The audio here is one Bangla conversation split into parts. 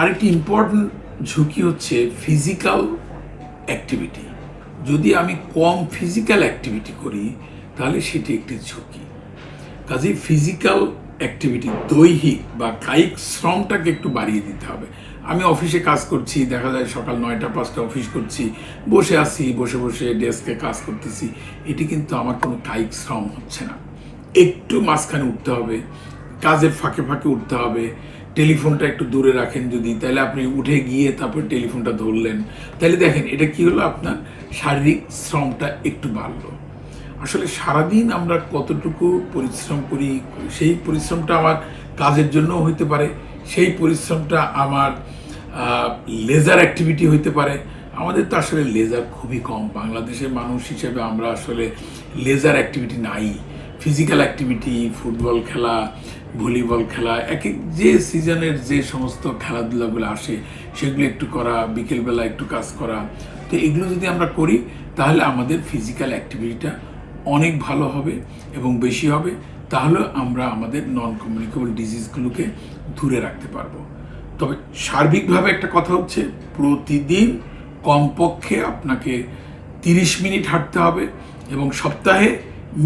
আরেকটি ইম্পর্ট্যান্ট ঝুঁকি হচ্ছে ফিজিক্যাল অ্যাক্টিভিটি যদি আমি কম ফিজিক্যাল অ্যাক্টিভিটি করি, তাহলে সেটি একটি ঝুঁকি। কাজেই ফিজিক্যাল অ্যাক্টিভিটি দৈহিক বা কায়িক শ্রমটাকে একটু বাড়িয়ে দিতে হবে। আমি অফিসে কাজ করছি, দেখা যায় সকাল নয়টা পাঁচটা অফিস করছি, বসে আছি, বসে বসে ডেস্কে কাজ করতেছি, এটি কিন্তু আমার কোনো কায়িক শ্রম হচ্ছে না। একটু মাঝখানে উঠতে হবে, কাজের ফাঁকে ফাঁকে উঠতে হবে টেলিফোনটা একটু দূরে রাখেন যদি, তাহলে আপনি উঠে গিয়ে তারপর টেলিফোনটা ধরলেন। তাহলে দেখেন, এটা কি হলো? আপনার শারীরিক শ্রমটা একটু বাড়লো। আসলে সারাদিন আমরা কতটুকু পরিশ্রম করি, সেই পরিশ্রমটা আমার কাজের জন্য হইতে পারে, সেই পরিশ্রমটা আমার লেজার অ্যাক্টিভিটি হইতে পারে। আমাদের তো আসলে লেজার খুবই কম। বাংলাদেশের মানুষ হিসেবে আমরা আসলে লেজার অ্যাক্টিভিটি নাই। ফিজিক্যাল অ্যাক্টিভিটি ফুটবল খেলা ভলিবল খেলা, এক এক যে সিজনের যে সমস্ত খেলাধুলাগুলো আসে, সেগুলো একটু করা, বিকেলবেলা একটু কাজ করা। তো এগুলো যদি আমরা করি, তাহলে আমাদের ফিজিক্যাল অ্যাক্টিভিটিটা অনেক ভালো হবে এবং বেশি হবে। তাহলে আমরা আমাদের নন কমিউনিকেবল ডিজিজগুলোকে দূরে রাখতে পারব। তবে সার্বিকভাবে একটা কথা হচ্ছে, প্রতিদিন কমপক্ষে আপনাকে তিরিশ মিনিট হাঁটতে হবে এবং সপ্তাহে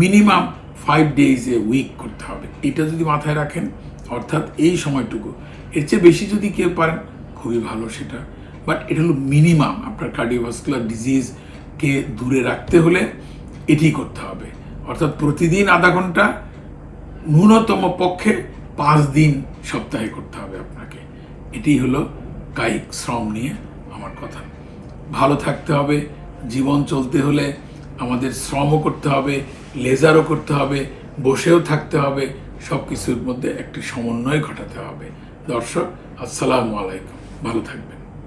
minimum five days a week করতে হবে। এটা যদি মাথায় রাখেন, অর্থাৎ এই সময়টুকু, এর চেয়ে বেশি যদি কেউ পারেন, খুবই ভালো সেটা। বাট এটা হলো মিনিমাম আপনার কার্ডিওভাস্কুলার ডিজিজকে দূরে রাখতে হলে এটি করতে হবে। অর্থাৎ প্রতিদিন আধা ঘণ্টা ন্যূনতম পক্ষে পাঁচ দিন সপ্তাহে করতে হবে আপনাকে। এটি হলো কায়িক শ্রম নিয়ে আমার কথা। ভালো থাকতে হবে, জীবন চলতে হলে আমাদের শ্রমও করতে হবে, লেজারও করতে হবে, বসেও থাকতে হবে সব কিছুর মধ্যে একটি সমন্বয় ঘটাতে হবে। দর্শক, আসসালামু আলাইকুম। ভালো থাকবেন।